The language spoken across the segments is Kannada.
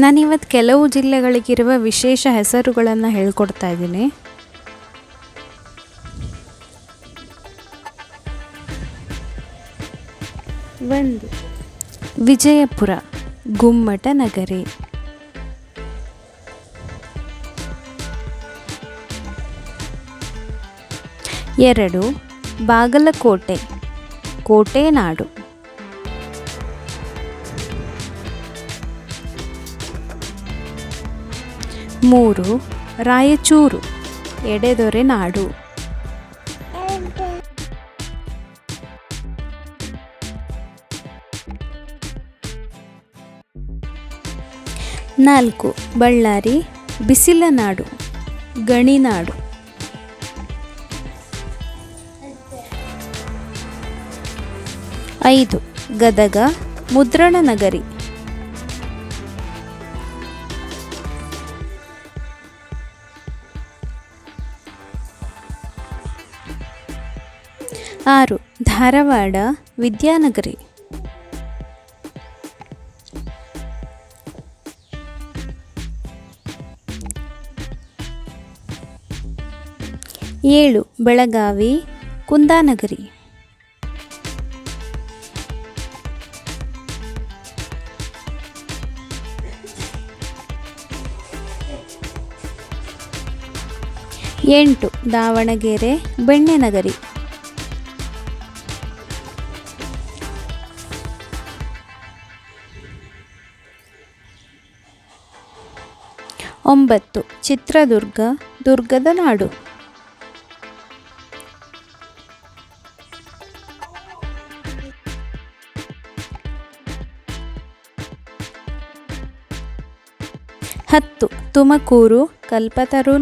ನಾನಿವತ್ತು ಕೆಲವು ಜಿಲ್ಲೆಗಳಿಗಿರುವ ವಿಶೇಷ ಹೆಸರುಗಳನ್ನು ಹೇಳ್ಕೊಡ್ತಾ ಇದ್ದೀನಿ. ಒಂದು. ವಿಜಯಪುರ ಗುಮ್ಮಟ ನಗರಿ. ಎರಡು ಬಾಗಲಕೋಟೆ ಕೋಟೆ ನಾಡು ಮೂರು ರಾಯಚೂರು ಎಡೆದೊರೆ ನಾಡು. ನಾಲ್ಕು ಬಳ್ಳಾರಿ ಬಿಸಿಲ ನಾಡು ಗಣಿನಾಡು. ಐದು ಗದಗ ಮುದ್ರಣ ನಗರಿ. ಆರು ಧಾರವಾಡ ವಿದ್ಯಾನಗರಿ. ಏಳು ಬೆಳಗಾವಿ ಕುಂದಾನಗರಿ. ಎಂಟು ದಾವಣಗೆರೆ ಬೆಣ್ಣೆನಗರಿ. ಒಂಬತ್ತು. ಚಿತ್ರದುರ್ಗ ದುರ್ಗದ ನಾಡು. ಹತ್ತು. ತುಮಕೂರು ಕಲ್ಪತರು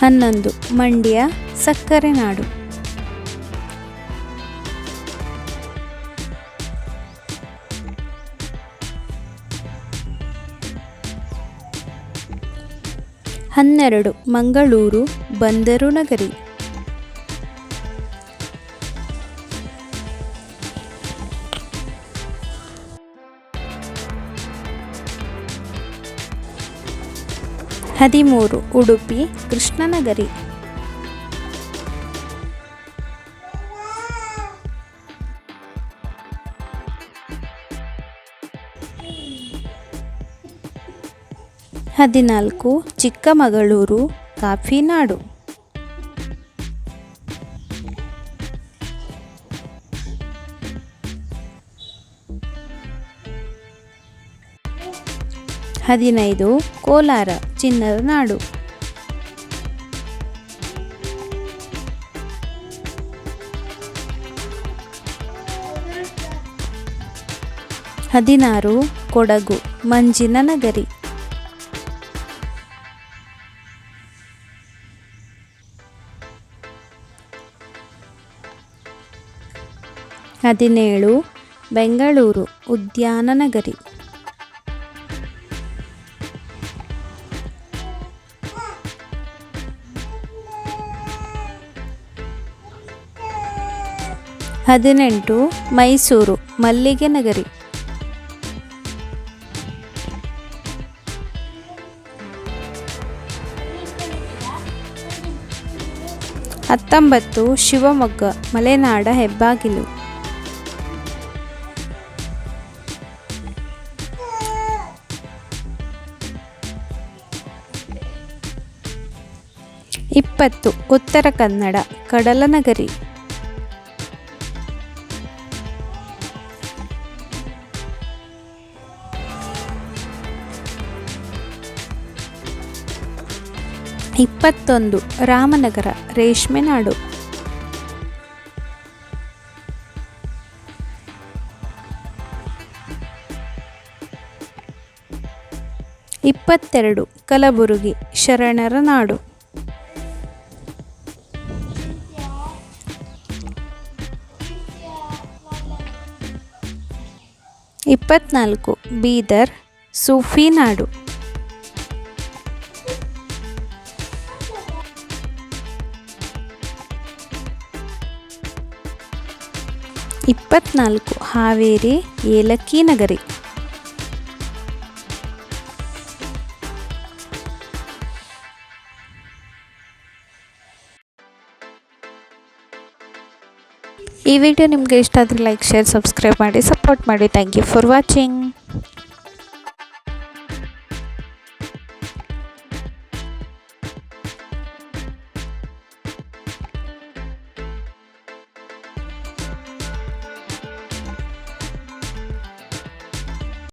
ಹನ್ನೊಂದು ಮಂಡ್ಯ ಸಕ್ಕರೆ ನಾಡು. ಹನ್ನೆರಡು ಮಂಗಳೂರು ಬಂದರು ನಗರಿ. ಹದಿಮೂರು ಉಡುಪಿ ಕೃಷ್ಣನಗರಿ. ಹದಿನಾಲ್ಕು ಚಿಕ್ಕಮಗಳೂರು ಕಾಫಿ ಹದಿನೈದು ಕೋಲಾರ ಚಿನ್ನದ ನಾಡು. ಹದಿನಾರು ಕೊಡಗು ಮಂಜಿನ ನಗರಿ ಹದಿನೇಳು ಬೆಂಗಳೂರು ಉದ್ಯಾನ ನಗರಿ ಹದಿನೆಂಟು ಮೈಸೂರು ಮಲ್ಲಿಗೆ ನಗರಿ. ಹತ್ತೊಂಬತ್ತು ಶಿವಮೊಗ್ಗ ಮಲೆನಾಡ ಹೆಬ್ಬಾಗಿಲು. ಇಪ್ಪತ್ತು ಉತ್ತರ ಕನ್ನಡ ಕಡಲನಗರಿ. ಇಪ್ಪತ್ತೊಂದು ರಾಮನಗರ ರೇಷ್ಮೆ ನಾಡು. ಇಪ್ಪತ್ತೆರಡು ಕಲಬುರಗಿ ಶರಣರ ನಾಡು. ಇಪ್ಪತ್ನಾಲ್ಕು ಬೀದರ್ ಸೂಫಿ ನಾಡು. ಇಪ್ಪತ್ನಾಲ್ಕು ಹಾವೇರಿ ಏಲಕ್ಕಿ ನಗರಿ. ಈ ವಿಡಿಯೋ ನಿಮಗೆ ಇಷ್ಟ ಆದರೆ ಲೈಕ್, ಶೇರ್, ಸಬ್ಸ್ಕ್ರೈಬ್ ಮಾಡಿ, ಸಪೋರ್ಟ್ ಮಾಡಿ. Thank you for watching.